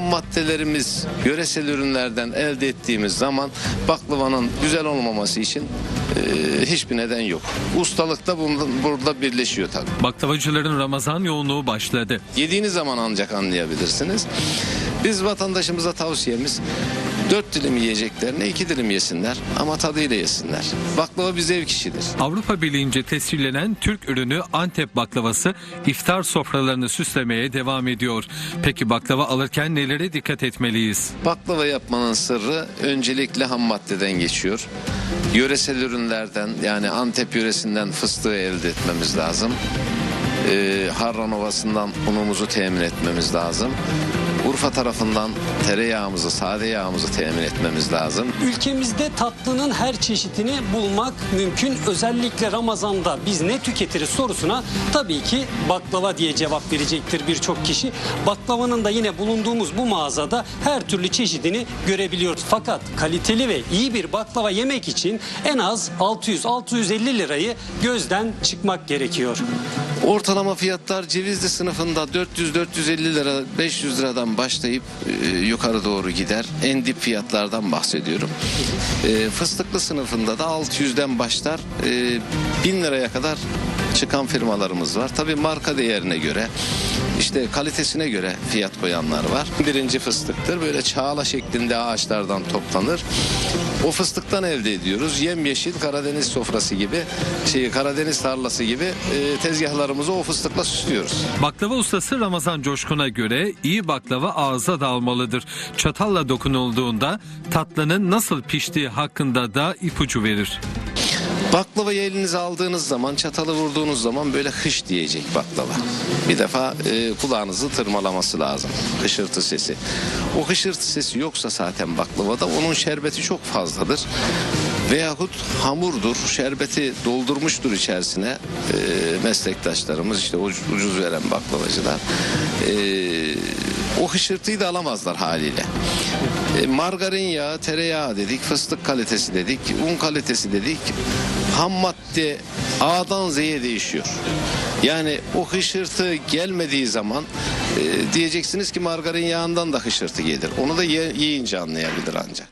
maddelerimiz yöresel ürünlerden elde ettiğimiz zaman baklavanın güzel olmaması için e, hiçbir neden yok. Ustalık da bunda, burada birleşiyor tabii. Baklavacıların Ramazan yoğunluğu başladı. Yediğiniz zaman ancak anlayabilirsiniz. Biz vatandaşımıza tavsiyemiz dört dilim yiyeceklerine iki dilim yesinler ama tadıyla yesinler. Baklava bir zevk işidir. Avrupa Birliği'nce tescillenen Türk ürünü Antep baklavası iftar sofralarını süslemeye devam ediyor. Peki baklava alırken nelere dikkat etmeliyiz? Baklava yapmanın sırrı öncelikle ham maddeden geçiyor. Yöresel ürünlerden yani Antep yöresinden fıstığı elde etmemiz lazım. Ee, Harran Ovası'ndan unumuzu temin etmemiz lazım. Urfa tarafından tereyağımızı, sade yağımızı temin etmemiz lazım. Ülkemizde tatlının her çeşitini bulmak mümkün. Özellikle Ramazan'da biz ne tüketiriz sorusuna tabii ki baklava diye cevap verecektir birçok kişi. Baklavanın da yine bulunduğumuz bu mağazada her türlü çeşidini görebiliyoruz. Fakat kaliteli ve iyi bir baklava yemek için en az 600-650 lirayı gözden çıkmak gerekiyor. Ortalama fiyatlar cevizli sınıfında 400-450 lira 500 liradan başlayıp e, yukarı doğru gider. En dip fiyatlardan bahsediyorum. E, fıstıklı sınıfında da 600'den başlar e, 1000 liraya kadar çıkan firmalarımız var. Tabii marka değerine göre işte kalitesine göre fiyat koyanlar var. Birinci fıstıktır. Böyle çağla şeklinde ağaçlardan toplanır. O fıstıktan elde ediyoruz. Yemyeşil Karadeniz sofrası gibi, şey Karadeniz tarlası gibi e, tezgahlarımızı o fıstıkla süslüyoruz. Baklava ustası Ramazan Coşkun'a göre iyi baklava ağza dalmalıdır. Çatalla dokunulduğunda tatlının nasıl piştiği hakkında da ipucu verir. Baklavayı elinize aldığınız zaman, çatalı vurduğunuz zaman böyle hış diyecek baklava. Bir defa e, kulağınızı tırmalaması lazım. Hışırtı sesi. O hışırtı sesi yoksa zaten baklavada onun şerbeti çok fazladır. Veyahut hamurdur, şerbeti doldurmuştur içerisine e, meslektaşlarımız işte uc- ucuz veren baklavacılar. E, o hışırtıyı da alamazlar haliyle. E, margarin yağı, tereyağı dedik, fıstık kalitesi dedik, un kalitesi dedik. Ham madde A'dan Z'ye değişiyor. Yani o hışırtı gelmediği zaman e, diyeceksiniz ki margarin yağından da hışırtı gelir. Onu da ye- yiyince anlayabilir ancak.